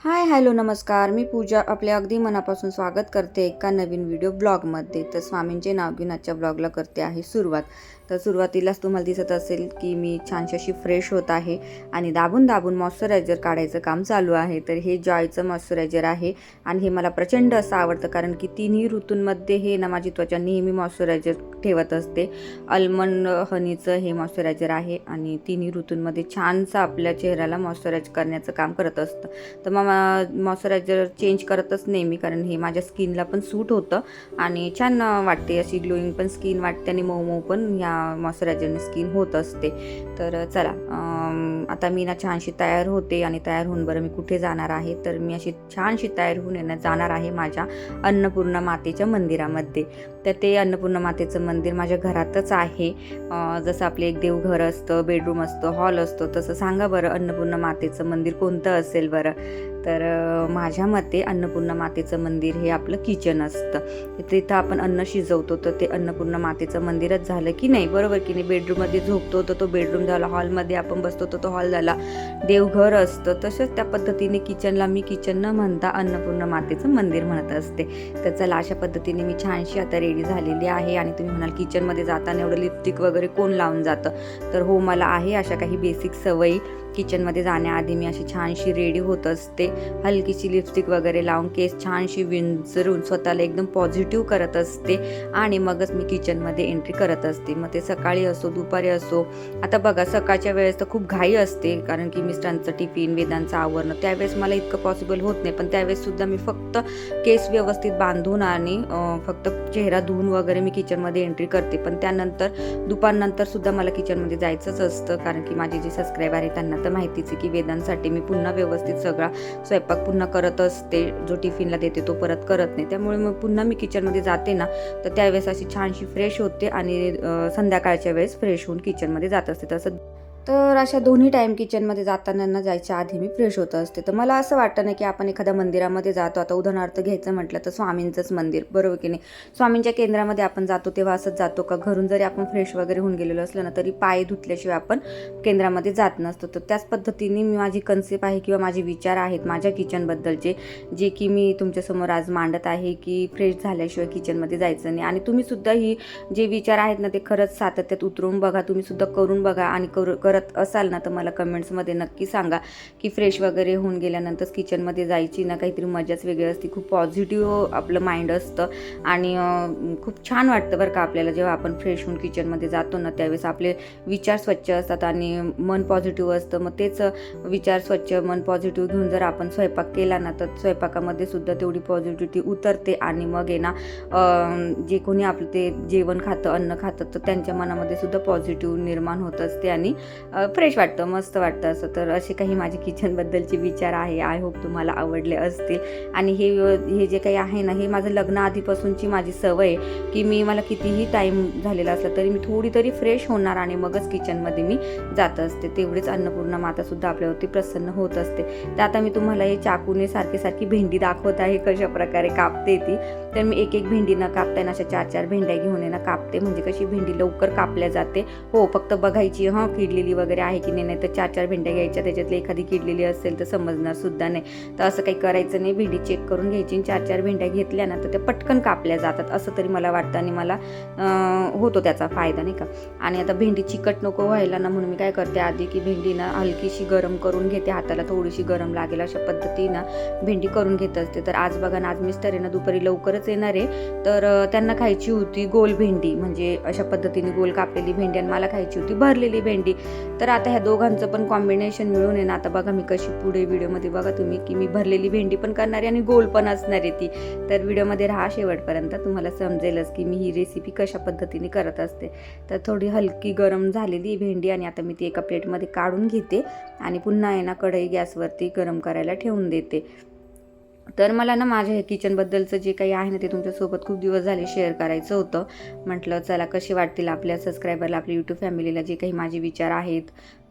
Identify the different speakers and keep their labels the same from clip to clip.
Speaker 1: Hi hello नमस्कार. मी पूजा आपले अगदी मनापासून स्वागत करते एका नवीन व्हिडिओ ब्लॉगमध्ये. तर स्वामींचे नाव घेऊन आजच्या ब्लॉगला करते आहे सुरुवात. तर सुरुवातीलाच तुम्हाला दिसत असेल की मी छानशी अशी फ्रेश होत आहे आणि दाबून दाबून मॉइश्चरायझर काढायचं काम चालू आहे. तर हे जॉयचं मॉइश्चरायझर आहे आणि हे मला प्रचंड असं आवडतं कारण की तिन्ही ऋतूंमध्ये हे ना माझी त्वचा नेहमी मॉइश्चरायझर ठेवत असते. अल्मंड हनीचं हे मॉइश्चरायझर आहे आणि तिन्ही ऋतूंमध्ये छानसं आपल्या चेहऱ्याला मॉइश्चराईज करण्याचं काम करत असतं. तर मग मॉइश्चरायझर चेंज करतच नेहमी कारण हे माझ्या स्किनला पण सूट होतं आणि छान वाटते अशी ग्लोईंग पण स्किन वाटते आणि मऊ मऊ पण ह्या मॉइश्चरायझरने स्किन होत असते. तर चला आता मी ना छानशी तयार होते आणि तयार होऊन बरं मी कुठे जाणार आहे? तर मी अशी छानशी तयार होऊन येणं जाणार आहे माझ्या अन्नपूर्णा मातेच्या मंदिरामध्ये. तर ते अन्नपूर्णा मातेचं मंदिर माझ्या घरातच आहे. जसं आपले एक देवघर असतं बेडरूम असतं हॉल असतो तसं सांगा बरं अन्नपूर्णा मातेचं मंदिर कोणतं असेल बरं? तर माझ्या मते अन्नपूर्णा मातेचं मंदिर हे आपलं किचन असतं. तिथं आपण अन्न शिजवतो तर ते अन्नपूर्णा मातेचं मंदिरच झालं की नाही? बरोबर की नाही? बेडरूममध्ये झोपतो तर तो बेडरूम झाला. हॉलमध्ये आपण बसतो तर तो हॉल झाला. देवघर असतं. तसंच त्या पद्धतीने किचनला मी किचन न म्हणता अन्नपूर्णा मातेचं मंदिर म्हणत असते. तर चला अशा पद्धतीने मी छानशी आता रेडी झालेली आहे. आणि तुम्ही म्हणाल किचनमध्ये जाताना एवढं लिपस्टिक वगैरे कोण लावून जातं? तर हो मला आहे अशा काही बेसिक सवयी. किचनमध्ये जाण्याआधी मी अशी छानशी रेडी होत असते. हलकीशी लिपस्टिक वगैरे लावून केस छानशी विंचरून स्वतःला एकदम पॉझिटिव्ह करत असते. आणि मगच मी किचनमध्ये एंट्री करत असते. मग ते सकाळी असो दुपारी असो आता बघा सकाळच्या वेळेस तर खूप घाई असते. कारण की मिस्टरांचं टिफिन वेदांचं आवरणं त्यावेळेस मला इतकं पॉसिबल होत नाही. पण त्यावेळेस सुद्धा मी फक्त केस व्यवस्थित बांधून आणि फक्त चेहरा धुवून वगैरे मी किचनमध्ये एंट्री करते. पण त्यानंतर दुपारनंतर सुद्धा मला किचनमध्ये जायचंच असतं. कारण की माझे जे सबस्क्रायबर आहेत त्यांना तर माहितीच आहे की वेदांसाठी मी पुन्हा व्यवस्थित सगळा स्वयंपाक पुन्हा करत असते. जो टिफिनला देते तो परत करत नाही. त्यामुळे मग पुन्हा मी किचनमध्ये जाते ना तर त्यावेळेस अशी छानशी फ्रेश होते आणि संध्याकाळच्या वेळेस फ्रेश होऊन किचनमध्ये जात असते. तसं तर अशा दोन्ही टाईम किचनमध्ये जाताना ना जायच्या आधी मी फ्रेश होत असते. तर मला असं वाटतं नाही की आपण एखाद्या मंदिरामध्ये जातो. आता उदाहरणार्थ घ्यायचं म्हटलं तर स्वामींचंच मंदिर बरोबर की नाही? स्वामींच्या केंद्रामध्ये आपण जातो तेव्हा असंच जातो का? घरून जरी आपण फ्रेश वगैरे होऊन गेलेलो असलं ना तरी पाय धुतल्याशिवाय आपण केंद्रामध्ये जात नसतो. तर त्याच पद्धतीने मी माझी कन्सेप्ट आहे किंवा माझे विचार आहेत माझ्या किचनबद्दलचे जे की मी तुमच्यासमोर आज मांडत आहे की फ्रेश झाल्याशिवाय किचनमध्ये जायचं नाही. आणि तुम्हीसुद्धा ही जे विचार आहेत ना ते खरंच सातत्यात उतरवून बघा. तुम्हीसुद्धा करून बघा आणि करू. करत असाल ना तर मला कमेंट्समध्ये नक्की सांगा की फ्रेश वगैरे होऊन गेल्यानंतर किचनमध्ये जायची ना काहीतरी मजाच वेगळी असते. खूप पॉझिटिव्ह आपलं माइंड असतं आणि खूप छान वाटतं बरं का आपल्याला जेव्हा आपण फ्रेश होऊन किचनमध्ये जातो ना त्यावेळेस आपले विचार स्वच्छ असतात आणि मन पॉझिटिव्ह असतं. मग तेच विचार स्वच्छ मन पॉझिटिव्ह घेऊन जर आपण स्वयंपाक केला ना तर स्वयंपाकामध्ये सुद्धा तेवढी पॉझिटिव्हिटी उतरते आणि मग आहे ना जे कोणी आपलं ते जेवण खातं अन्न खातं तर त्यांच्या मनामध्ये सुद्धा पॉझिटिव्ह निर्माण होत असते आणि फ्रेश वाटतं मस्त वाटतं असं. तर असे काही माझे किचनबद्दलचे विचार आहे. आय होप तुम्हाला आवडले असतील. आणि हे हे जे काही आहे ना हे माझं लग्न आधीपासूनची माझी सवय आहे की मी मला कितीही टाईम झालेला असला तरी मी थोडी तरी फ्रेश होणार आणि मगच किचनमध्ये मी जात असते. तेवढीच अन्नपूर्णा मातासुद्धा आपल्यावरती प्रसन्न होत असते. तर आता मी तुम्हाला हे चाकूने सारखी सारखी भेंडी दाखवत आहे कशा प्रकारे कापते ती. तर मी एक एक भेंडी न कापता ना अशा चार चार भेंड्या घेऊन आहे ना कापते. म्हणजे कशी भेंडी लवकर कापल्या जाते. हो फक्त बघायची हां किडलेली वगैरे आहे की नाही नाही तर चार चार भेंड्या घ्यायच्या त्याच्यातली एखादी किडलेली असेल तर समजणार सुद्धा नाही. तर असं काही करायचं नाही भेंडी चेक करून घ्यायची आणि चार चार भेंड्या घेतल्या ना तर त्या पटकन कापल्या जातात असं तरी मला वाटतं आणि मला होतो त्याचा फायदा नाही का? आणि आता भेंडी चिकट नको व्हायला ना म्हणून मी काय करते आधी की भेंडी ना हलकीशी गरम करून घेते हाताला थोडीशी गरम लागेल अशा पद्धतीनं भेंडी करून घेत असते. तर आज बघा ना आज मिस्टर आहे ना दुपारी लवकरच येणार आहे. तर त्यांना खायची होती गोल भेंडी म्हणजे अशा पद्धतीने गोल कापलेली भेंडी आणि मला खायची होती भरलेली भेंडी. तर आता ह्या दोघांचं पण कॉम्बिनेशन मिळून आहे ना आता बघा मी कशी पुढे व्हिडिओमध्ये बघा तुम्ही की मी भरलेली भेंडी पण करणार आहे आणि गोल पण असणार आहे ती. तर व्हिडिओमध्ये राहा शेवटपर्यंत तुम्हाला समजेलच की मी ही रेसिपी कशा पद्धतीने करत असते. तर थोडी हलकी गरम झालेली भेंडी आणि आता मी ती एका प्लेटमध्ये काढून घेते आणि पुन्हा आहे ना कढई गॅसवरती गरम करायला ठेवून देते. तर मला ना माझ्या हे किचनबद्दलचं जे काही आहे ना ते तुमच्यासोबत खूप दिवस झाले शेअर करायचं होतं. म्हटलं चला कसे वाटतील आपल्या सबस्क्रायबरला आपल्या यूट्यूब फॅमिलीला जे काही माझे विचार आहेत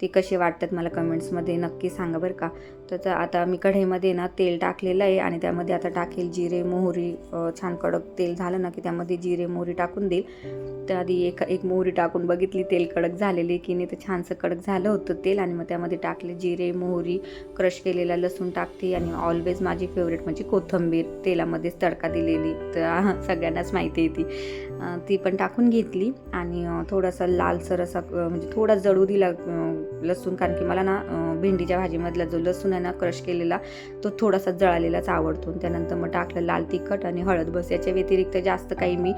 Speaker 1: ते कसे वाटतात मला कमेंट्समध्ये नक्की सांगा बरं का. तर आता मी कढईमध्ये ना तेल टाकलेलं आहे आणि त्यामध्ये आता टाकेल जिरे मोहरी छान कडक तेल झालं ना की त्यामध्ये जिरे मोहरी टाकून देईल. तर आधी एक एक मोहरी टाकून बघितली तेल कडक झालेली की नाही तर छानसं कडक झालं होतं तेल आणि मग त्यामध्ये टाकले जिरे मोहरी क्रश केलेला लसूण टाकते आणि ऑलवेज माझी फेवरेट म्हणजे कोथिंबीर तेलामध्येच तडका दिलेली. तर सगळ्यांनाच माहिती आहे ती. ती पण टाकून घेतली आणि थोडासा लालसर असा म्हणजे थोडा जळू दिला लसूण कारण की मला ना भेंडीच्या भाजीमधला जो लसूण आहे ना क्रश केलेला तो थोडासा जळालेलाच आवडतो. त्यानंतर मग टाकलं लाल तिखट आणि हळद बस. याच्या व्यतिरिक्त जास्त काही मी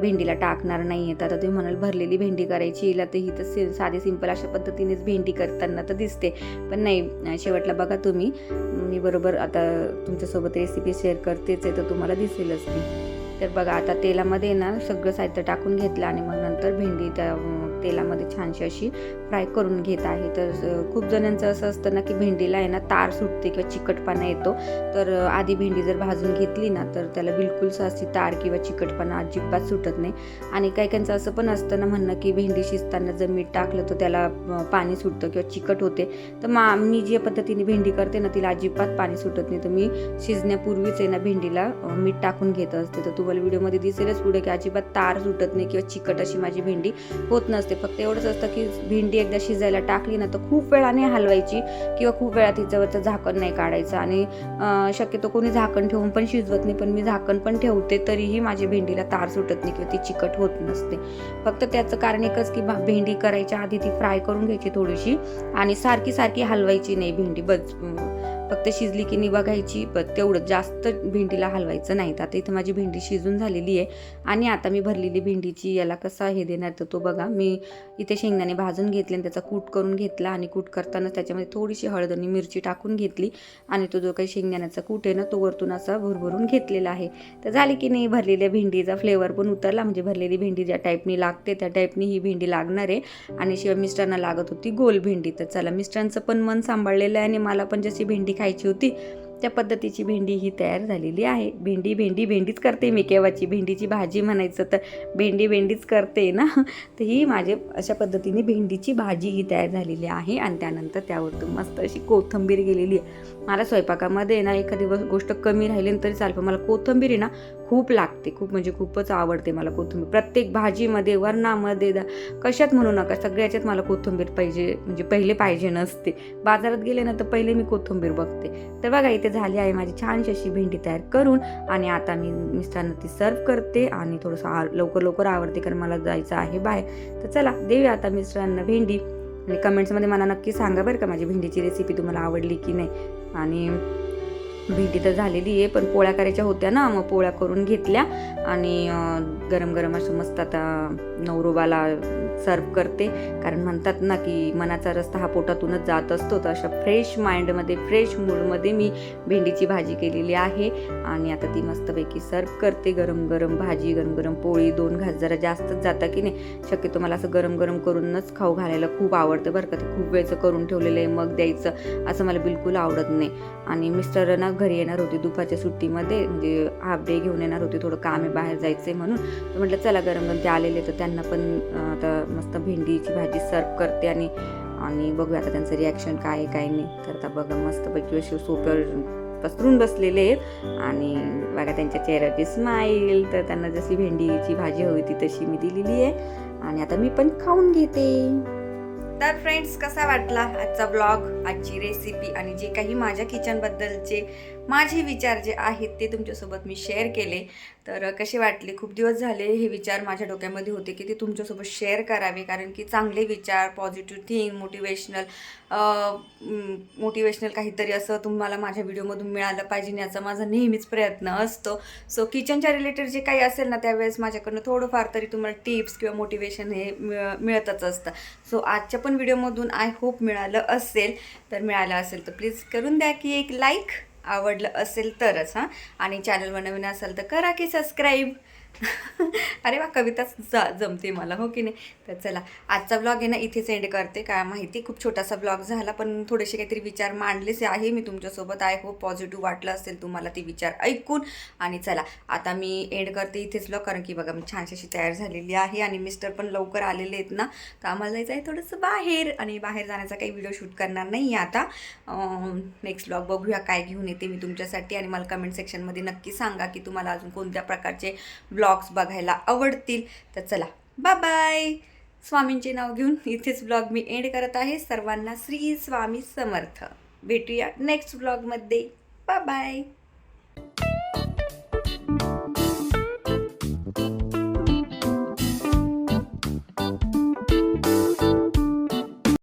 Speaker 1: भेंडीला टाकणार नाही आहे तर आता तुम्ही म्हणाल भरलेली भेंडी करायची हिला तर ही तर सि- साधी सिंपल अशा पद्धतीनेच भेंडी करताना तर दिसते. पण नाही शेवटला बघा तुम्ही. मी बरोबर आता तुमच्यासोबत रेसिपी शेअर करतेच आहे तर तुम्हाला दिसेलच ती. तर बघा आता तेलामध्ये ना सगळं साहित्य टाकून घेतलं आणि मग नंतर भेंडी त्या तेलामध्ये छानशी अशी फ्राय करून घेत आहे. तर खूप जणांचं असं असतं ना की भेंडीला आहे ना तार सुटते किंवा चिकटपणा येतो. तर आधी भेंडी जर भाजून घेतली ना तर त्याला बिलकुल अशी तार किंवा चिकटपणा अजिबात सुटत नाही. आणि काही काहींचं असं पण असतं ना म्हणणं की भेंडी शिजताना जर मीठ टाकलं तर त्याला पाणी सुटतं किंवा चिकट होते. तर मा मी ज्या पद्धतीने भेंडी करते ना तिला अजिबात पाणी सुटत नाही. तर मी शिजण्यापूर्वीच आहे ना भेंडीला मीठ टाकून घेत असते. तर तुम्हाला व्हिडिओमध्ये दिसेलच पुढे की अजिबात तार सुटत नाही किंवा चिकट अशी माझी भेंडी होत नसते. फक्त एवढंच असतं की भेंडी एकदा शिजायला टाकली ना तर खूप वेळाने हलवायची किंवा खूप वेळा तिच्यावरचं झाकण नाही काढायचं. आणि शक्यतो कोणी झाकण ठेवून पण शिजवत नाही पण मी झाकण पण ठेवते तरीही माझ्या भेंडीला तार सुटत नाही किंवा ती चिकट होत नसते. फक्त त्याचं कारण एकच की भेंडी करायच्या आधी ती फ्राय करून घ्यायची थोडीशी आणि सारखी सारखी हलवायची नाही भेंडी बस. फक्त शिजली की नि बघायची पण तेवढं जास्त भेंडीला हलवायचं नाही. तर आता इथं माझी भेंडी शिजून झालेली आहे. आणि आता मी भरलेली भेंडीची याला कसा हे देणार तर तो बघा. मी इथे शेंगदाणे भाजून घेतले आणि त्याचा कूट करून घेतला. आणि कूट करताना त्याच्यामध्ये थोडीशी हळद आणि मिरची टाकून घेतली. आणि तो जो काही शेंगदाण्याचा कूट आहे ना तो वरतून असा भरभरून घेतलेला आहे. तर झाली की नाही भरलेल्या भेंडीचा फ्लेवर पण उतरला. म्हणजे भरलेली भेंडी ज्या टाईपनी लागते त्या टाईपनी ही भेंडी लागणार आहे. आणि शिवाय मिस्टरांना लागत होती गोल भेंडी. तर चला मिस्टरांचं पण मन सांभाळलेलं आहे आणि मला पण जशी भेंडी खायची होती. त्या पद्धतीची भेंडी ही तयार झालेली आहे. भेंडी भेंडी भेंडीच करते मी केव्हाची? भेंडीची भाजी म्हणायचं तर भेंडी भेंडीच करते ना? तर ही माझे अशा पद्धतीने भेंडीची भाजी ही तयार झालेली आहे. आणि त्यानंतर त्यावरतून मस्त अशी कोथिंबीर गेलेली आहे. मला स्वयंपाकामध्ये ना एखादी गोष्ट कमी राहिली ना तरी चालतं. पण मला कोथंबीर ना खूप लागते. खूप म्हणजे खूपच आवडते मला कोथिंबीर. प्रत्येक भाजीमध्ये वरणामध्ये कशात म्हणू नका सगळ्याच्यात मला कोथिंबीर पाहिजे म्हणजे पहिले पाहिजे नसते. बाजारात गेले ना तर पहिले मी कोथिंबीर बघते. तर बघा इथे झाली आहे माझी छानशी अशी भेंडी तयार करून आणि आता मी मिस्टरांना ती सर्व करते आणि थोडंसं आ लवकर लवकर आवडते कारण मला जायचं आहे बाहेर. तर चला देऊया आता मिस्टरांना भेंडी. आणि कमेंट्समध्ये मला नक्की सांगा बरं का माझी भेंडीची रेसिपी तुम्हाला आवडली की नाही. आणि भीती तर झालेली आहे पण पोळ्या करायच्या होत्या ना मग पोळ्या करून घेतल्या. आणि गरम गरम असं मस्त आता नवरोबाला सर्व करते. कारण म्हणतात ना की मनाचा रस्ता हा पोटातूनच जात असतो. तर अशा फ्रेश माइंडमध्ये फ्रेश मूडमध्ये मी भेंडीची भाजी केलेली आहे. आणि आता ती मस्तपैकी सर्व करते. गरम गरम भाजी गरम गरम पोळी दोन घास जरा जास्तच जाता की नाही. शक्यतो मला असं गरम गरम करूनच खाऊ घालायला खूप आवडतं बरं का. ते खूप वेळचं करून ठेवलेलं आहे. मग द्यायचं असं मला बिलकुल आवडत नाही. आणि मिस्टर ना घरी येणार होते दुपारच्या सुट्टीमध्ये. म्हणजे हाफ डे घेऊन येणार होते. थोडं काम आहे बाहेर जायचं आहे म्हणून म्हटलं चला गरम गरम ते आलेले. तर त्यांना पण आता मस्त भेंडीची भाजी सर्व करते आणि आणि बघूया आता त्यांचं रिॲक्शन काय आहे काय नाही. तर आता बघा मस्तपैकी असे सोप्यावर पसरून बसलेले आहेत. आणि बघा त्यांच्या चेहऱ्याची स्माईल तर त्यांना जशी भेंडीची भाजी हवी ती तशी मी दिलेली आहे. आणि आता मी पण खाऊन घेते. तर फ्रेंड्स कसा वाटला आजचा ब्लॉग आजची रेसिपी आणि जे काही माझ्या किचनबद्दलचे माझे विचार जे आहेत ते तुमच्यासोबत मी शेअर केले. तर कसे वाटले? खूप दिवस झाले हे विचार माझ्या डोक्यामध्ये होते की ते तुमच्यासोबत शेअर करावे. कारण की चांगले विचार पॉझिटिव्ह थिंग मोटिवेशनल मोटिवेशनल काहीतरी असं तुम्हाला माझ्या व्हिडिओमधून मिळालं पाहिजे याचा माझा नेहमीच प्रयत्न असतो. सो किचनच्या रिलेटेड जे काही असेल ना त्यावेळेस माझ्याकडनं थोडंफार तरी तुम्हाला टिप्स किंवा मोटिवेशन हे मिळतच असतं. सो आजच्या पण व्हिडिओमधून आय होप मिळालं असेल. तर मिळालं असेल तर प्लीज करून द्या की एक लाईक आवडलं असेल तरच हां. आणि चॅनलवर नवीन असेल तर करा की सबस्क्राईब अरे वा कविताच जा जमते मला हो की नाही? तर चला आजचा ब्लॉग आहे ना इथेच एंड करते. काय माहिती खूप छोटासा ब्लॉग झाला पण थोडेसे काहीतरी विचार मांडलेच आहे. मी तुमच्यासोबत आय होप पॉझिटिव्ह वाटलं असेल तुम्हाला ते विचार ऐकून. आणि चला आता मी एंड करते इथेच ब्लॉग कारण की बघा मी छानशी अशी तयार झालेली आहे आणि मिस्टर पण लवकर आलेले आहेत ना. तर आम्हाला जायचं आहे थोडंसं बाहेर आणि बाहेर जाण्याचा काही व्हिडिओ शूट करणार नाही आहे आता नेक्स्ट ब्लॉग बघूया काय घेऊन येते मी तुमच्यासाठी. आणि मला कमेंट सेक्शनमध्ये नक्की सांगा की तुम्हाला अजून कोणत्या प्रकारचे ब्लॉग ब्लॉग्स बघायला आवडतील. तर चला बाय बाय स्वामींचे नाव घेऊन इथेच ब्लॉग मी एंड करत आहे. सर्वांना श्री स्वामी समर्थ. भेटूया नेक्स्ट ब्लॉगमध्ये बाय बाय